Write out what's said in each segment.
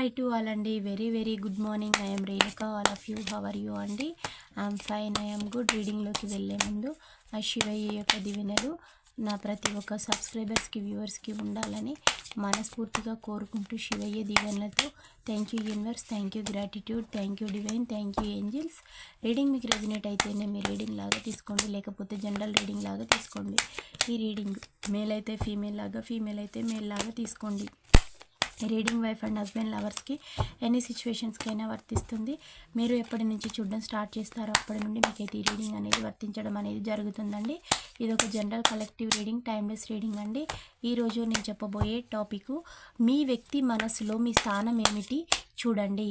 High to all అండి. Very very good morning. I'm Renuka. All of you. How are you అండి? I'm fine. I'm good. రీడింగ్లోకి వెళ్ళే ముందు ఆ శివయ్య యొక్క దివినరు నా ప్రతి ఒక్క సబ్స్క్రైబర్స్కి వ్యూవర్స్కి ఉండాలని మనస్ఫూర్తిగా కోరుకుంటూ శివయ్య దీవెనలతో thank you universe thank you gratitude thank you divine thank you angels. Reading మీకు రెజినేట్ అయితేనే మీ రీడింగ్ లాగా తీసుకోండి లేకపోతే జనరల్ రీడింగ్ లాగా తీసుకోండి. ఈ రీడింగ్ మేల్ అయితే ఫీమేల్ లాగా ఫీమేల్ అయితే మేల్ లాగా తీసుకోండి. రీడింగ్ వైఫ్ అండ్ హస్బెండ్ లవర్స్కి ఎన్ని సిచ్యువేషన్స్కైనా వర్తిస్తుంది. మీరు ఎప్పటి నుంచి చూడడం స్టార్ట్ చేస్తారో అప్పటి నుండి మీకైతే ఈ రీడింగ్ అనేది వర్తించడం అనేది జరుగుతుందండి. ఇది ఒక general collective reading timeless reading అండి. ఈరోజు నేను చెప్పబోయే టాపిక్ మీ వ్యక్తి మనసులో మీ స్థానం ఏమిటి చూడండి.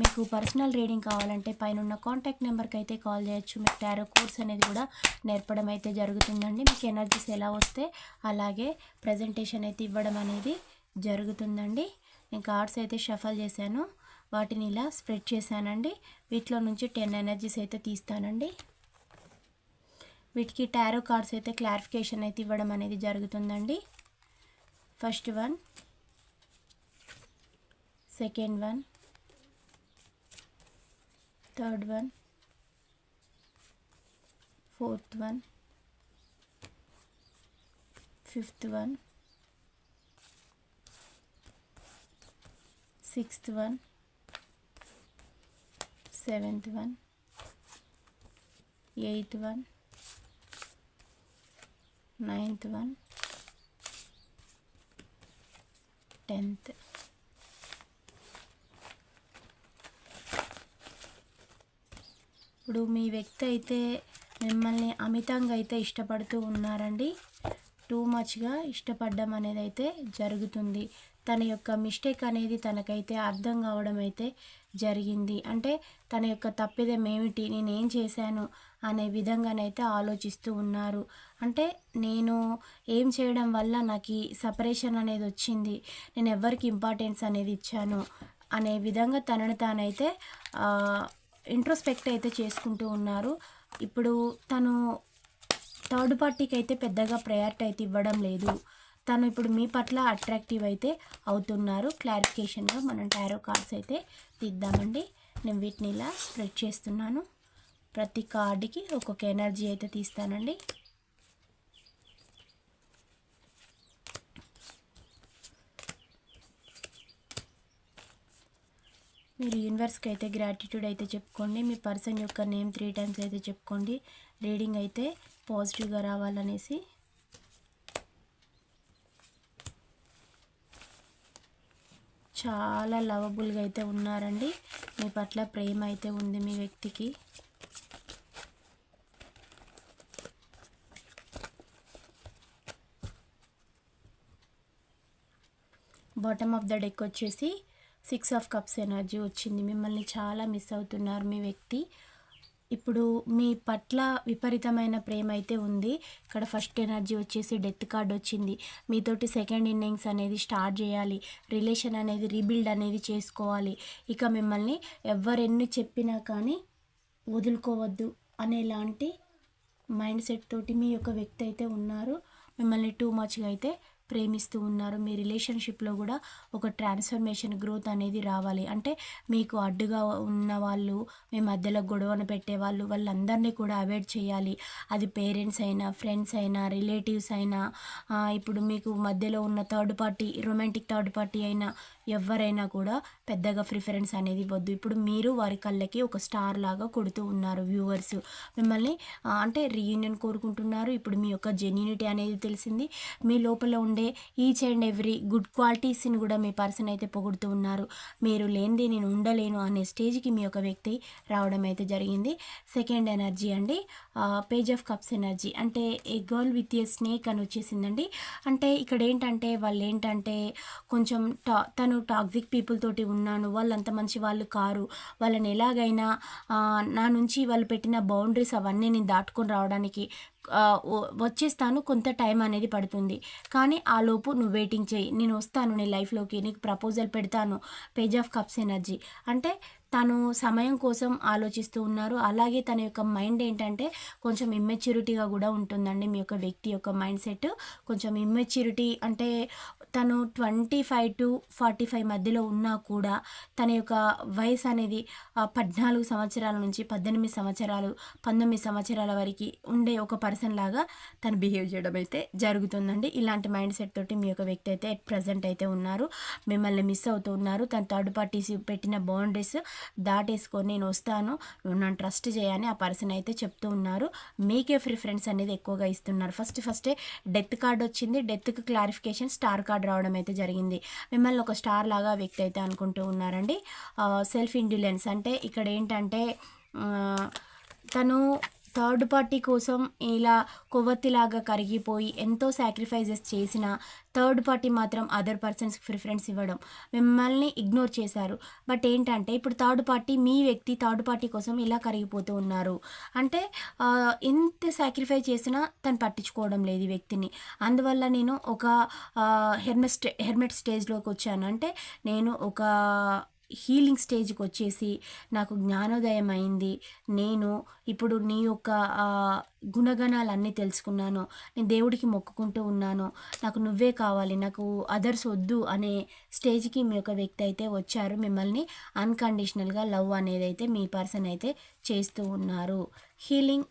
మీకు పర్సనల్ రీడింగ్ కావాలంటే పైన ఉన్న కాంటాక్ట్ నెంబర్కి అయితే కాల్ చేయొచ్చు. మీకు టారో కోర్స్ అనేది కూడా నేర్పడం అయితే జరుగుతుందండి. మీకు ఎనర్జీస్ ఎలా వస్తే అలాగే ప్రజెంటేషన్ అయితే ఇవ్వడం అనేది జరుగుతుందండి. నేను కార్డ్స్ అయితే షఫల్ చేశాను. వాటిని ఇలా స్ప్రెడ్ చేశానండి. వీటిలో నుంచి టెన్ ఎనర్జీస్ అయితే తీస్తానండి. వీటికి టారో కార్డ్స్ అయితే క్లారిఫికేషన్ అయితే ఇవ్వడం అనేది జరుగుతుందండి. First one second one third one fourth one fifth one sixth one seventh one eighth one ninth one tenth. ఇప్పుడు మీ వ్యక్తి అయితే మిమ్మల్ని అమితంగా అయితే ఇష్టపడుతూ ఉన్నారండి. టూ మచ్గా ఇష్టపడడం అనేది అయితే జరుగుతుంది. తన యొక్క మిస్టేక్ అనేది తనకైతే అర్థం కావడం అయితే జరిగింది. అంటే తన యొక్క తప్పిదం ఏమిటి నేనేం చేశాను? అనే విధంగానైతే ఆలోచిస్తూ ఉన్నారు. అంటే నేను ఏం చేయడం వల్ల నాకు ఈ సపరేషన్ అనేది వచ్చింది? నేను ఎవరికి ఇంపార్టెన్స్ అనేది ఇచ్చాను? అనే విధంగా తనను తానైతే ఇంట్రోస్పెక్ట్ అయితే చేసుకుంటూ ఉన్నారు. ఇప్పుడు తను థర్డ్ పార్టీకి అయితే పెద్దగా ప్రయారిటీ అయితే ఇవ్వడం లేదు. తను ఇప్పుడు మీ పట్ల అట్రాక్టివ్ అయితే అవుతున్నారు. క్లారిఫికేషన్గా మనం టారో కార్డ్స్ అయితే తీద్దామండి. నేను వీటిని ఇలా స్ప్రెడ్ చేస్తున్నాను. ప్రతి కార్డుకి ఒక్కొక్క ఎనర్జీ అయితే తీస్తానండి. మీరు యూనివర్స్కి అయితే గ్రాటిట్యూడ్ అయితే చెప్పుకోండి. మీ పర్సన్ యొక్క నేమ్ త్రీ టైమ్స్ అయితే చెప్పుకోండి. రీడింగ్ అయితే పాజిటివ్గా రావాలనేసి చాలా లవబుల్గా అయితే ఉన్నారండి. మీ పట్ల ప్రేమ అయితే ఉంది మీ వ్యక్తికి. బాటమ్ ఆఫ్ ద డెక్ వచ్చేసి సిక్స్ ఆఫ్ కప్స్ ఎనర్జీ వచ్చింది. మిమ్మల్ని చాలా మిస్ అవుతున్నారు మీ వ్యక్తి. ఇప్పుడు మీ పట్ల విపరీతమైన ప్రేమ అయితే ఉంది. ఇక్కడ ఫస్ట్ ఎనర్జీ వచ్చేసి డెత్ కార్డ్ వచ్చింది. మీతోటి సెకండ్ ఇన్నింగ్స్ అనేది స్టార్ట్ చేయాలి. రిలేషన్ అనేది రీబిల్డ్ అనేది చేసుకోవాలి. ఇక మిమ్మల్ని ఎవరెన్ని చెప్పినా కానీ వదులుకోవద్దు అనేలాంటి మైండ్ సెట్ తోటి మీ యొక్క వ్యక్తి అయితే ఉన్నారు. మిమ్మల్ని టూ మచ్గా అయితే ప్రేమిస్తూ ఉన్నారు. మీ రిలేషన్షిప్లో కూడా ఒక ట్రాన్స్ఫర్మేషన్ గ్రోత్ అనేది రావాలి. అంటే మీకు అడ్డుగా ఉన్న వాళ్ళు మీ మధ్యలో గొడవను పెట్టే వాళ్ళు వాళ్ళందరినీ కూడా అవాయిడ్ చేయాలి. అది పేరెంట్స్ అయినా ఫ్రెండ్స్ అయినా రిలేటివ్స్ అయినా ఇప్పుడు మీకు మధ్యలో ఉన్న third party romantic third party అయినా ఎవరైనా కూడా పెద్దగా ప్రిఫరెన్స్ అనేది ఇవ్వద్దు. ఇప్పుడు మీరు వారి కళ్ళకి ఒక స్టార్ లాగా కొడుతూ ఉన్నారు వ్యూవర్స్. మిమ్మల్ని అంటే రీయూనియన్ కోరుకుంటున్నారు. ఇప్పుడు మీ యొక్క జెన్యూనిటీ అనేది తెలిసింది. మీ లోపల ఉండే ఈచ్ అండ్ ఎవ్రీ గుడ్ క్వాలిటీస్ని కూడా మీ పర్సన్ అయితే పొగుడుతూ ఉన్నారు. మీరు లేనిది నేను ఉండలేను అనే స్టేజ్కి మీ యొక్క వ్యక్తి రావడం అయితే జరిగింది. సెకండ్ ఎనర్జీ అండి పేజ్ ఆఫ్ కప్స్ ఎనర్జీ అంటే a girl with a snake అని వచ్చేసిందండి. అంటే ఇక్కడ ఏంటంటే వాళ్ళు ఏంటంటే కొంచెం టా తను టాక్సిక్ పీపుల్ తోటి ఉన్నాను వాళ్ళు అంత మంచి వాళ్ళు కారు. వాళ్ళని ఎలాగైనా నా నుంచి వాళ్ళు పెట్టిన బౌండరీస్ అవన్నీ నేను దాటుకొని రావడానికి వచ్చేస్తాను కొంత టైం అనేది పడుతుంది. కానీ ఆ లోపు నువ్వు వెయిటింగ్ చేయి. నేను వస్తాను నీ లైఫ్లోకి నీకు ప్రపోజల్ పెడతాను. పేజ్ ఆఫ్ కప్స్ ఎనర్జీ అంటే తను సమయం కోసం ఆలోచిస్తూ ఉన్నారు. అలాగే తన యొక్క మైండ్ ఏంటంటే కొంచెం ఇమ్మెచ్యూరిటీగా కూడా ఉంటుందండి మీ యొక్క వ్యక్తి యొక్క మైండ్ సెట్ కొంచెం ఇమ్మెచ్యూరిటీ అంటే తను twenty five to forty five మధ్యలో ఉన్నా కూడా తన యొక్క వయసు అనేది పద్నాలుగు సంవత్సరాల నుంచి పద్దెనిమిది సంవత్సరాలు పంతొమ్మిది సంవత్సరాల వరకు ఉండే ఒక పర్సన్ లాగా తను బిహేవ్ చేయడం అయితే జరుగుతుందండి. ఇలాంటి మైండ్ సెట్ తోటి మీ యొక్క వ్యక్తి అయితే ప్రజెంట్ అయితే ఉన్నారు. మిమ్మల్ని మిస్ అవుతూ ఉన్నారు. తను థర్డ్ పార్టీస్ పెట్టిన బౌండరీస్ దాటేసుకొని నేను వస్తాను నన్ను ట్రస్ట్ చేయని ఆ పర్సన్ అయితే చెప్తూ ఉన్నారు. మీకే ప్రిఫరెన్స్ అనేది ఎక్కువగా ఇస్తున్నారు? ఫస్ట్ ఫస్టే డెత్ కార్డ్ వచ్చింది. డెత్కి క్లారిఫికేషన్ స్టార్ కార్డ్ రావడం అయితే జరిగింది. మిమ్మల్ని ఒక స్టార్ లాగా వ్యక్తి అయితే అనుకుంటూ ఉన్నారండి. సెల్ఫ్ ఇండ్యులెన్స్ అంటే ఇక్కడ ఏంటంటే తను థర్డ్ పార్టీ కోసం ఇలా కొవ్వొత్తిలాగా కరిగిపోయి ఎంతో సాక్రిఫైజెస్ చేసిన థర్డ్ పార్టీ మాత్రం అదర్ పర్సన్స్కి ప్రిఫరెన్స్ ఇవ్వడం మిమ్మల్ని ఇగ్నోర్ చేశారు. బట్ ఏంటంటే ఇప్పుడు థర్డ్ పార్టీ మీ వ్యక్తి థర్డ్ పార్టీ కోసం ఇలా కరిగిపోతూ ఉన్నారు. అంటే ఎంత సాక్రిఫై చేసినా తను పట్టించుకోవడం లేదు ఈ వ్యక్తిని. అందువల్ల నేను ఒక హెర్మెట్ స్టే హెర్మెట్ స్టేజ్లోకి వచ్చాను. అంటే నేను ఒక హీలింగ్ స్టేజ్కి వచ్చేసి నాకు జ్ఞానోదయం అయింది. నేను ఇప్పుడు నీ యొక్క గుణగణాలు గుణగణాలన్నీ తెలుసుకున్నాను. నేను దేవుడికి మొక్కుకుంటూ ఉన్నాను. నాకు నువ్వే కావాలి. నాకు అదర్స్ వద్దు అనే స్టేజ్కి మీ యొక్క వ్యక్తి అయితే వచ్చారు. మిమ్మల్ని అన్కండిషనల్గా లవ్ అనేది అయితే మీ పర్సన్ అయితే చేస్తూ ఉన్నారు. హీలింగ్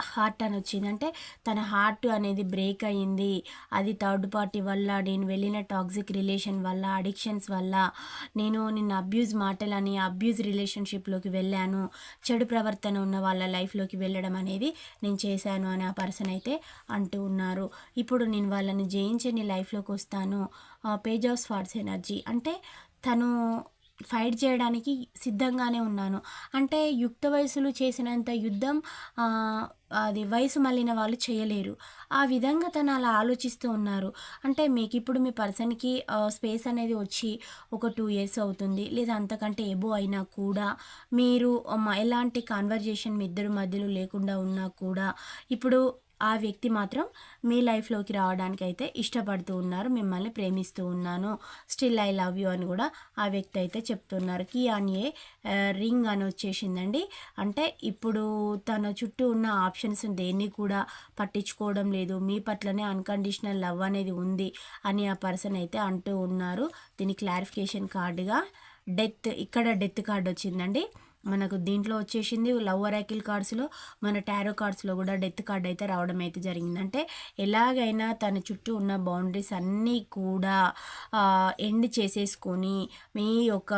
హార్ట్ అని వచ్చింది. అంటే తన హార్ట్ అనేది బ్రేక్ అయ్యింది. అది థర్డ్ పార్టీ వల్ల నేను వెళ్ళిన టాక్సిక్ రిలేషన్ వల్ల అడిక్షన్స్ వల్ల నేను నిన్న అబ్యూజ్ మాటలని అబ్యూజ్ రిలేషన్షిప్లోకి వెళ్ళాను. చెడు ప్రవర్తన ఉన్న వాళ్ళ లైఫ్లోకి వెళ్ళడం అనేది నేను చేశాను అని ఆ పర్సన్ అయితే అంటూ ఉన్నారు. ఇప్పుడు నేను వాళ్ళని జయించి నీ లైఫ్లోకి వస్తాను. Page of swords energy. అంటే తను ఫైట్ చేయడానికి సిద్ధంగానే ఉన్నాను. అంటే యుక్త వయసులో చేసినంత యుద్ధం అది వయసు మళ్ళిన వాళ్ళు చేయలేరు. ఆ విధంగా తను అలా ఆలోచిస్తూ ఉన్నారు. అంటే మీకు ఇప్పుడు మీ పర్సన్కి స్పేస్ అనేది వచ్చి ఒక టూ ఇయర్స్ అవుతుంది. లేదా అంతకంటే ఎబో అయినా కూడా మీరు ఎలాంటి కాన్వర్జేషన్ మీ ఇద్దరు మధ్యలో లేకుండా ఉన్నా కూడా ఇప్పుడు ఆ వ్యక్తి మాత్రం మీ లైఫ్లోకి రావడానికి అయితే ఇష్టపడుతూ ఉన్నారు మిమ్మల్ని ప్రేమిస్తూ ఉన్నాను. స్టిల్ ఐ లవ్ యూ అని కూడా ఆ వ్యక్తి అయితే చెప్తున్నారు. కీ అని ఏ రింగ్ అని వచ్చేసిందండి. అంటే ఇప్పుడు తన చుట్టూ ఉన్న ఆప్షన్స్ దేన్ని కూడా పట్టించుకోవడం లేదు. మీ పట్లనే అన్కండిషనల్ లవ్ అనేది ఉంది అని ఆ పర్సన్ అయితే అంటూ ఉన్నారు. దీని క్లారిఫికేషన్ కార్డుగా డెత్ ఇక్కడ డెత్ కార్డు వచ్చిందండి. మనకు దీంట్లో వచ్చేసింది లవ్ అరాకిల్ కార్డ్స్లో మన టారో కార్డ్స్లో కూడా డెత్ కార్డ్ అయితే రావడం అయితే జరిగింది. అంటే ఎలాగైనా తన చుట్టూ ఉన్న బౌండరీస్ అన్నీ కూడా ఎండ్ చేసేసుకొని మీ యొక్క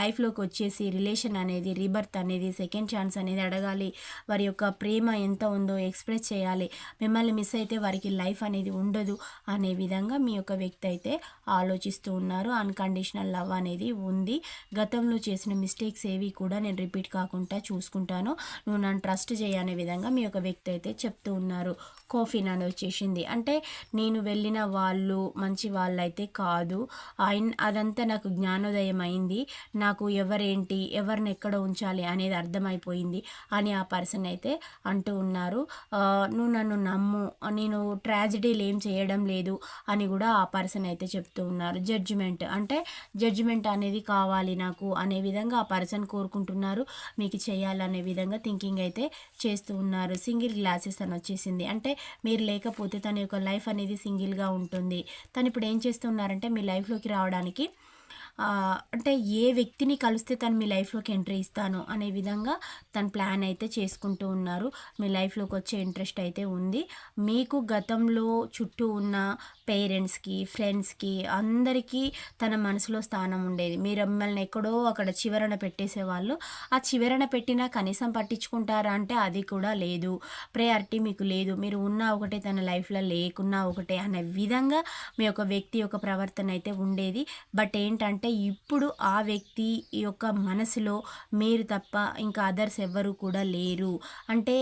లైఫ్లోకి వచ్చేసి రిలేషన్ అనేది రీబర్త్ అనేది సెకండ్ ఛాన్స్ అనేది అడగాలి. వారి యొక్క ప్రేమ ఎంత ఉందో ఎక్స్ప్రెస్ చేయాలి. మిమ్మల్ని మిస్ అయితే వారికి లైఫ్ అనేది ఉండదు అనే విధంగా మీ యొక్క వ్యక్తి అయితే ఆలోచిస్తూ ఉన్నారు. అన్కండిషనల్ లవ్ అనేది ఉంది. గతంలో చేసిన మిస్టేక్స్ ఏవి కూడా నేను రిపీట్ కాకుండా చూసుకుంటాను. నువ్వు నన్ను ట్రస్ట్ చేయనే విధంగా మీ యొక్క వ్యక్తి అయితే చెప్తూ ఉన్నారు. కోఫిన్ అని వచ్చేసింది. అంటే నేను వెళ్ళిన వాళ్ళు మంచి వాళ్ళు అయితే కాదు. ఆయన అదంతా నాకు జ్ఞానోదయం అయింది. నాకు ఎవరేంటి ఎవరిని ఎక్కడ ఉంచాలి అనేది అర్థమైపోయింది అని ఆ పర్సన్ అయితే అంటూ ఉన్నారు. నువ్వు నన్ను నమ్ము నేను ట్రాజిడీలు ఏం చేయడం లేదు అని కూడా ఆ పర్సన్ అయితే చెప్తూ ఉన్నారు. జడ్జిమెంట్ అంటే జడ్జిమెంట్ అనేది కావాలి నాకు అనే విధంగా ఆ పర్సన్ కోరుకుంటున్నారు. మీకు చేయాలనే విధంగా థింకింగ్ అయితే చేస్తూ ఉన్నారు. సింగిల్ గ్లాసెస్ అని వచ్చేసింది. అంటే మీరు లేకపోతే తన యొక్క లైఫ్ అనేది సింగిల్గా ఉంటుంది. తను ఇప్పుడు ఏం చేస్తున్నారంటే మీ లైఫ్లోకి రావడానికి అంటే ఏ వ్యక్తిని కలిస్తే తను మీ లైఫ్లోకి ఎంట్రీ ఇస్తాను అనే విధంగా తను ప్లాన్ అయితే చేసుకుంటూ ఉన్నారు. మీ లైఫ్లోకి వచ్చే ఇంట్రెస్ట్ అయితే ఉంది. మీకు గతంలో చుట్టూ ఉన్న పేరెంట్స్కి ఫ్రెండ్స్కి అందరికీ తన మనసులో స్థానం ఉండేది. మీరు మిమ్మల్ని ఎక్కడో అక్కడ చివరన పెట్టేసేవాళ్ళు. ఆ చివరన పెట్టినా కనీసం పట్టించుకుంటారా అంటే అది కూడా లేదు. ప్రయారిటీ మీకు లేదు. మీరు ఉన్నా ఒకటే తన లైఫ్లో లేకున్నా ఒకటే అనే విధంగా మీ యొక్క వ్యక్తి యొక్క ప్రవర్తన అయితే ఉండేది. బట్ ఏంటంటే అంటే ఇప్పుడు ఆ వ్యక్తి యొక్క మనసులో మీరు తప్ప ఇంకా అదర్స్ ఎవ్వరు కూడా లేరు. అంటే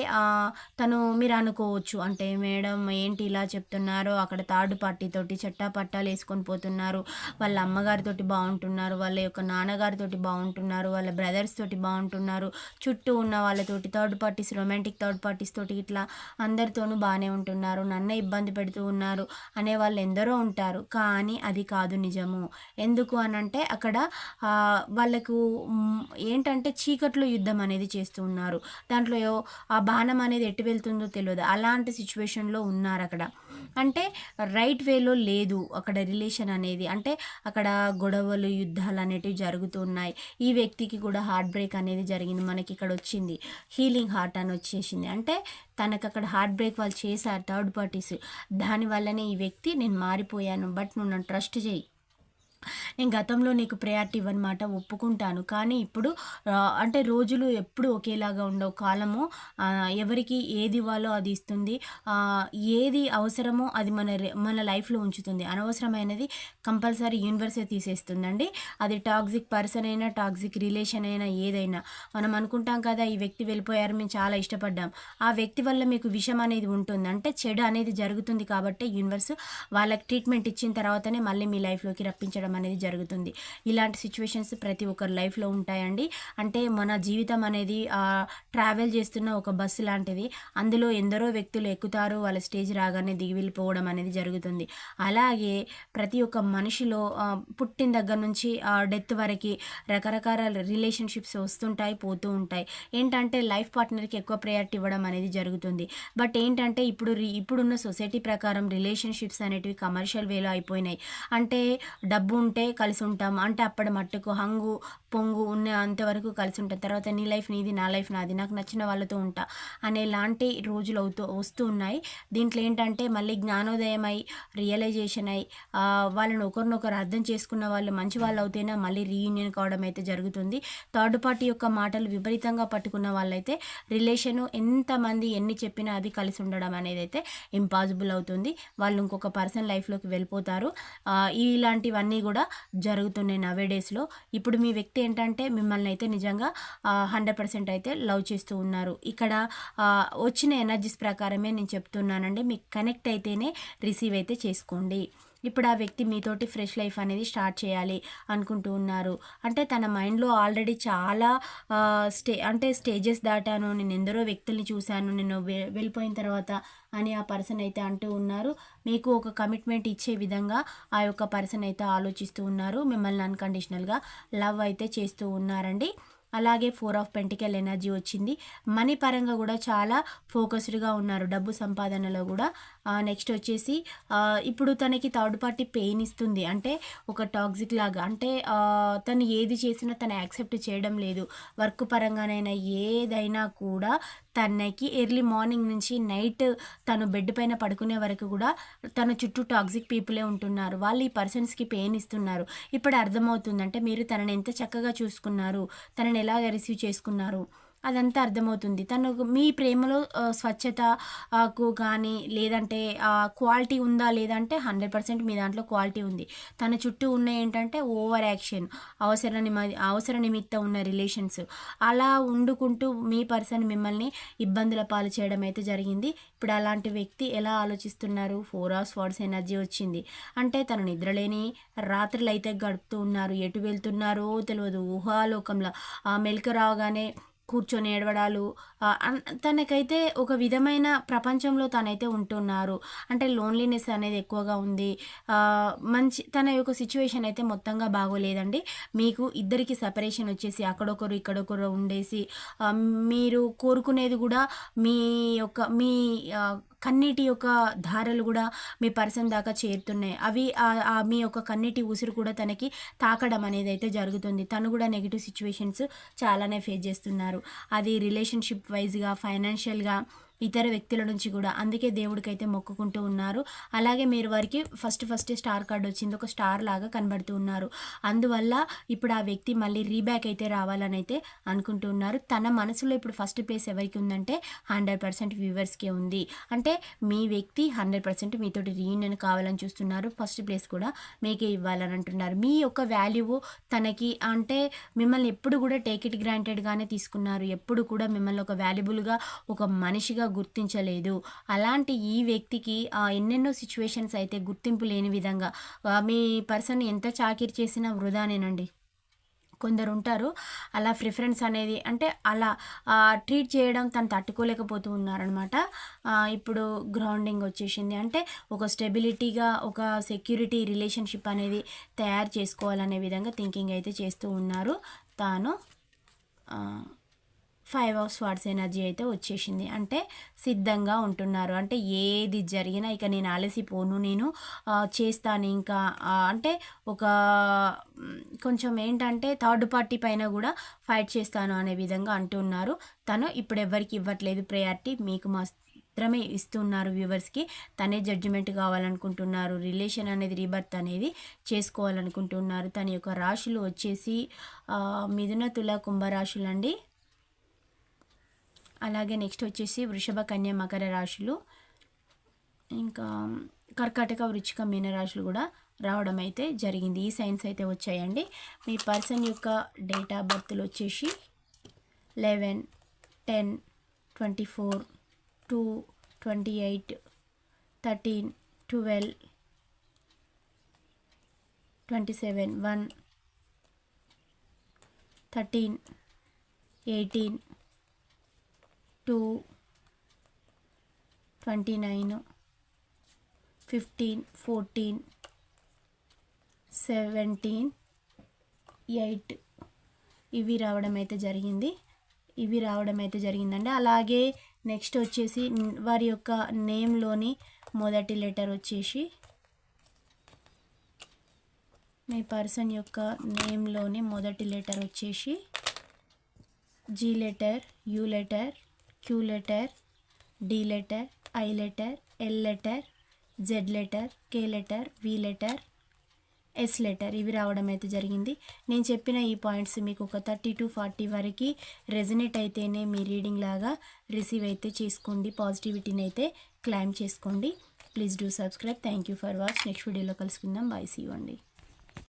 తను మీరు అనుకోవచ్చు అంటే మేడం ఏంటి ఇలా చెప్తున్నారు అక్కడ థర్డ్ పార్టీ తోటి చట్టా పట్టాలు వేసుకొని పోతున్నారు వాళ్ళ అమ్మగారితోటి బాగుంటున్నారు వాళ్ళ యొక్క నాన్నగారితోటి బాగుంటున్నారు వాళ్ళ బ్రదర్స్ తోటి బాగుంటున్నారు చుట్టూ ఉన్న వాళ్ళతోటి third parties romantic third parties తోటి ఇట్లా అందరితోనూ బాగానే ఉంటున్నారు నన్నే ఇబ్బంది పెడుతూ ఉన్నారు అనే వాళ్ళు ఎందరో ఉంటారు. కానీ అది కాదు నిజము. ఎందుకు అని అంటే ఏంటంటే అక్కడ వాళ్ళకు ఏంటంటే చీకట్లో యుద్ధం అనేది చేస్తూ ఉన్నారు. దాంట్లో ఏ- ఆ బాణం అనేది ఎటు వెళ్తుందో తెలియదు అలాంటి సిచ్యువేషన్లో ఉన్నారు అక్కడ. అంటే రైట్ వేలో లేదు అక్కడ రిలేషన్ అనేది. అంటే అక్కడ గొడవలు యుద్ధాలు అనేటివి జరుగుతున్నాయి ఈ వ్యక్తికి కూడా హార్ట్ బ్రేక్ అనేది జరిగింది. మనకి ఇక్కడ వచ్చింది. హీలింగ్ హార్ట్ అని వచ్చేసింది. అంటే తనకు అక్కడ హార్ట్ బ్రేక్ వాళ్ళు చేశారు థర్డ్ పార్టీస్. దానివల్లనే ఈ వ్యక్తి నేను మారిపోయాను బట్ నువ్వు నన్ను ట్రస్ట్ చేయి. నేను గతంలో నీకు ప్రయారిటీ ఇవ్వనమాట ఒప్పుకుంటాను. కానీ ఇప్పుడు అంటే రోజులు ఎప్పుడు ఒకేలాగా ఉండవు. కాలము ఎవరికి ఏది ఇవ్వాలో అది ఇస్తుంది. ఏది అవసరమో అది మన మన లైఫ్లో ఉంచుతుంది. అనవసరమైనది కంపల్సరీ యూనివర్సే తీసేస్తుందండి. అది టాక్సిక్ పర్సన్ అయినా టాక్సిక్ రిలేషన్ అయినా ఏదైనా. మనం అనుకుంటాం కదా ఈ వ్యక్తి వెళ్ళిపోయారు మేము చాలా ఇష్టపడ్డాం. ఆ వ్యక్తి వల్ల మీకు విషం అనేది ఉంటుంది. అంటే చెడు అనేది జరుగుతుంది కాబట్టి యూనివర్స్ వాళ్ళకి ట్రీట్మెంట్ ఇచ్చిన తర్వాతనే మళ్ళీ మీ లైఫ్లోకి రప్పించడం అనేది జరుగుతుంది. ఇలాంటి సిచ్యువేషన్స్ ప్రతి ఒక్కరి లైఫ్లో ఉంటాయండి. అంటే మన జీవితం అనేది ట్రావెల్ చేస్తున్న ఒక బస్సు లాంటిది. అందులో ఎందరో వ్యక్తులు ఎక్కుతారు వాళ్ళ స్టేజ్ రాగానే దిగి వెళ్ళిపోవడం అనేది జరుగుతుంది. అలాగే ప్రతి ఒక్క మనిషిలో పుట్టిన దగ్గర నుంచి డెత్ వరకు రకరకాల రిలేషన్షిప్స్ వస్తుంటాయి పోతూ ఉంటాయి. ఏంటంటే లైఫ్ పార్ట్నర్కి ఎక్కువ ప్రయారిటీ ఇవ్వడం అనేది జరుగుతుంది. బట్ ఏంటంటే ఇప్పుడు రి- ఇప్పుడున్న సొసైటీ ప్రకారం రిలేషన్షిప్స్ అనేటివి కమర్షియల్ వేలో అయిపోయినాయి. అంటే డబ్బు ఉంటే కలిసి ఉంటాం. అంటే అప్పటి మట్టుకు హంగు పొంగు ఉన్న అంతవరకు కలిసి ఉంటాం. తర్వాత నీ లైఫ్ నీది నా లైఫ్ నాది నాకు నచ్చిన వాళ్ళతో ఉంటా అనేలాంటి రోజులు అవుతూ వస్తూ ఉన్నాయి. దీంట్లో ఏంటంటే మళ్ళీ జ్ఞానోదయం అయి రియలైజేషన్ అయి వాళ్ళని ఒకరినొకరు అర్థం చేసుకున్న వాళ్ళు మంచి వాళ్ళు అవుతేనే మళ్ళీ రీయూనియన్ కావడం అయితే జరుగుతుంది. థర్డ్ పార్టీ యొక్క మాటలు విపరీతంగా పట్టుకున్న వాళ్ళైతే రిలేషన్ ఎంతమంది ఎన్ని చెప్పినా అది కలిసి ఉండడం అనేది అయితే ఇంపాసిబుల్ అవుతుంది. వాళ్ళు ఇంకొక పర్సన్ లైఫ్లోకి వెళ్ళిపోతారు. ఇలాంటివన్నీ కూడా కూడా జరుగుతున్నాయి నవే డేస్లో ఇప్పుడు మీ వ్యక్తి ఏంటంటే మిమ్మల్ని అయితే నిజంగా హండ్రెడ్ పర్సెంట్ అయితే లవ్ చేస్తూ ఉన్నారు. ఇక్కడ వచ్చిన ఎనర్జీస్ ప్రకారమే నేను చెప్తున్నానండి. మీకు కనెక్ట్ అయితేనే రిసీవ్ అయితే చేసుకోండి. ఇప్పుడు ఆ వ్యక్తి మీతోటి ఫ్రెష్ లైఫ్ అనేది స్టార్ట్ చేయాలి అనుకుంటూ ఉన్నారు. అంటే తన మైండ్లో ఆల్రెడీ చాలా స్టే అంటే స్టేజెస్ దాటాను నేను ఎందరో వ్యక్తుల్ని చూశాను నేను వెళ్ళిపోయిన తర్వాత అని ఆ పర్సన్ అయితే అంటూ ఉన్నారు. మీకు ఒక కమిట్మెంట్ ఇచ్చే విధంగా ఆ యొక్క పర్సన్ అయితే ఆలోచిస్తూ ఉన్నారు. మిమ్మల్ని అన్కండిషనల్గా లవ్ అయితే చేస్తూ ఉన్నారండి. అలాగే ఫోర్ ఆఫ్ పెంటికల్ ఎనర్జీ వచ్చింది. మనీ పరంగా కూడా చాలా ఫోకస్డ్గా ఉన్నారు. డబ్బు సంపాదనలో కూడా నెక్స్ట్ వచ్చేసి ఇప్పుడు తనకి థర్డ్ పార్టీ పెయిన్ ఇస్తుంది. అంటే ఒక టాక్సిక్ లాగా అంటే తను ఏది చేసినా తను యాక్సెప్ట్ చేయడం లేదు. వర్క్ పరంగానైనా ఏదైనా కూడా తనకి ఎర్లీ మార్నింగ్ నుంచి నైట్ తను బెడ్ పైన పడుకునే వరకు కూడా తన చుట్టూ టాక్సిక్ పీపులే ఉంటున్నారు. వాళ్ళు ఈ పర్సన్స్కి పెయిన్ ఇస్తున్నారు. ఇప్పుడు అర్థమవుతుందంటే మీరు తనని ఎంత చక్కగా చూసుకున్నారు. తనని ఎలా రిసీవ్ చేసుకున్నారు. అదంతా అర్థమవుతుంది. తను మీ ప్రేమలో స్వచ్ఛతకు కానీ లేదంటే క్వాలిటీ ఉందా లేదంటే హండ్రెడ్ పర్సెంట్ మీ దాంట్లో క్వాలిటీ ఉంది. తన చుట్టూ ఉన్న ఏంటంటే ఓవర్ యాక్షన్ అవసర నిమ- అవసర నిమిత్తం ఉన్న రిలేషన్స్. అలా వండుకుంటూ మీ పర్సన్ మిమ్మల్ని ఇబ్బందుల పాలు చేయడం అయితే జరిగింది. ఇప్పుడు అలాంటి వ్యక్తి ఎలా ఆలోచిస్తున్నారు? ఫోర్ అవర్స్ వార్డ్స్ ఎనర్జీ వచ్చింది. అంటే తను నిద్రలేని రాత్రులు అయితే గడుపుతూ ఉన్నారు. ఎటు వెళ్తున్నారో తెలియదు ఊహాలోకంలో ఆ మెలకు రాగానే కూర్చొని ఏడవడాలు తనకైతే ఒక విధమైన ప్రపంచంలో తనైతే ఉంటున్నారు. అంటే లోన్లీనెస్ అనేది ఎక్కువగా ఉంది. మంచి తన యొక్క సిచ్యువేషన్ అయితే మొత్తంగా బాగోలేదండి. మీకు ఇద్దరికి సపరేషన్ వచ్చేసి అక్కడొకరు ఇక్కడొకరు ఉండేసి మీరు కోరుకునేది కూడా మీ యొక్క మీ కన్నీటి యొక్క ధారలు కూడా మీ పర్సన్ దాకా చేరుతున్నాయి. అవి మీ యొక్క కన్నీటి ఉసురు కూడా తనకి తాకడం అనేది అయితే జరుగుతుంది. తను కూడా నెగిటివ్ సిచ్యువేషన్స్ చాలానే ఫేస్ చేస్తున్నారు. అది రిలేషన్షిప్ వైజ్గా ఫైనాన్షియల్గా ఇతర వ్యక్తుల నుంచి కూడా. అందుకే దేవుడికైతే మొక్కుకుంటూ ఉన్నారు. అలాగే మీరు వారికి ఫస్ట్ ఫస్ట్ స్టార్ కార్డ్ వచ్చింది. ఒక స్టార్ లాగా కనబడుతూ ఉన్నారు. అందువల్ల ఇప్పుడు ఆ వ్యక్తి మళ్ళీ రీబ్యాక్ అయితే రావాలని అయితే అనుకుంటూ ఉన్నారు. తన మనసులో ఇప్పుడు ఫస్ట్ ప్లేస్ ఎవరికి ఉందంటే హండ్రెడ్ పర్సెంట్ వ్యూవర్స్కే ఉంది. అంటే మీ వ్యక్తి హండ్రెడ్ పర్సెంట్ మీతోటి రీయూనియన్ కావాలని చూస్తున్నారు. ఫస్ట్ ప్లేస్ కూడా మీకే ఇవ్వాలని అంటున్నారు. మీ యొక్క వాల్యూ తనకి అంటే మిమ్మల్ని ఎప్పుడు కూడా టేక్ ఇట్ గ్రాంటెడ్గానే తీసుకున్నారు. ఎప్పుడు కూడా మిమ్మల్ని ఒక వాల్యుబుల్గా ఒక మనిషిగా గుర్తించలేదు. అలాంటి ఈ వ్యక్తికి ఎన్నెన్నో సిచ్యువేషన్స్ అయితే గుర్తింపు లేని విధంగా మీ పర్సన్ ఎంత చాకిరి చేసినా వృధానేనండి. కొందరు ఉంటారు అలా ప్రిఫరెన్స్ అనేది అంటే అలా ట్రీట్ చేయడం తను తట్టుకోలేకపోతూ ఉన్నారనమాట. ఇప్పుడు గ్రౌండింగ్ వచ్చేసింది. అంటే ఒక స్టెబిలిటీగా ఒక సెక్యూరిటీ రిలేషన్షిప్ అనేది తయారు చేసుకోవాలనే విధంగా థింకింగ్ అయితే చేస్తూ ఉన్నారు. తాను ఫైవ్ ఆఫ్ వాట్స్ ఎనర్జీ అయితే వచ్చేసింది. అంటే సిద్ధంగా ఉంటున్నారు. అంటే ఏది జరిగినా ఇక నేను ఆలసిపోను నేను చేస్తాను ఇంకా. అంటే ఒక కొంచెం ఏంటంటే థర్డ్ పార్టీ పైన కూడా ఫైట్ చేస్తాను అనే విధంగా అంటున్నారు. తను ఇప్పుడు ఎవరికి ఇవ్వట్లేదు ప్రయారిటీ. మీకు మాత్రమే ఇస్తున్నారు వ్యూవర్స్కి తనే జడ్జిమెంట్ కావాలనుకుంటున్నారు. రిలేషన్ అనేది రీబర్త్ అనేది చేసుకోవాలనుకుంటున్నారు. తన యొక్క రాశులు వచ్చేసి మిథున తుల కుంభరాశులు అండి అలాగే నెక్స్ట్ వచ్చేసి వృషభ కన్య మకర రాశులు. ఇంకా కర్కాటక వృచ్చిక మీన రాశులు కూడా రావడం అయితే జరిగింది. ఈ సైన్స్ అయితే వచ్చాయండి. మీ పర్సన్ యొక్క డేట్ ఆఫ్ బర్త్లు వచ్చేసి eleven ten twenty four two twenty eight thirteen twelve twenty seven one thirteen eighteen two twenty nine fifteen fourteen seventeen eight ఇవి రావడం అయితే జరిగింది. ఇవి రావడం అయితే జరిగిందండి. అలాగే నెక్స్ట్ వచ్చేసి వారి యొక్క నేమ్లోని మొదటి లెటర్ వచ్చేసి మీ పర్సన్ యొక్క నేమ్లోని మొదటి లెటర్ వచ్చేసి G letter U letter Q letter D letter I letter L letter Z letter K letter V letter S letter ఇవి రావడం అయితే జరిగింది. నేను చెప్పిన ఈ పాయింట్స్ మీకు ఒక థర్టీ టు ఫార్టీ వరకు రెజనేట్ అయితేనే మీ రీడింగ్ లాగా రిసీవ్ అయితే చేసుకోండి. పాజిటివిటీని అయితే క్లైమ్ చేసుకోండి. Please do subscribe. Thank you for watch. Next వీడియోలో కలుసుకుందాం. Bye see. అండి.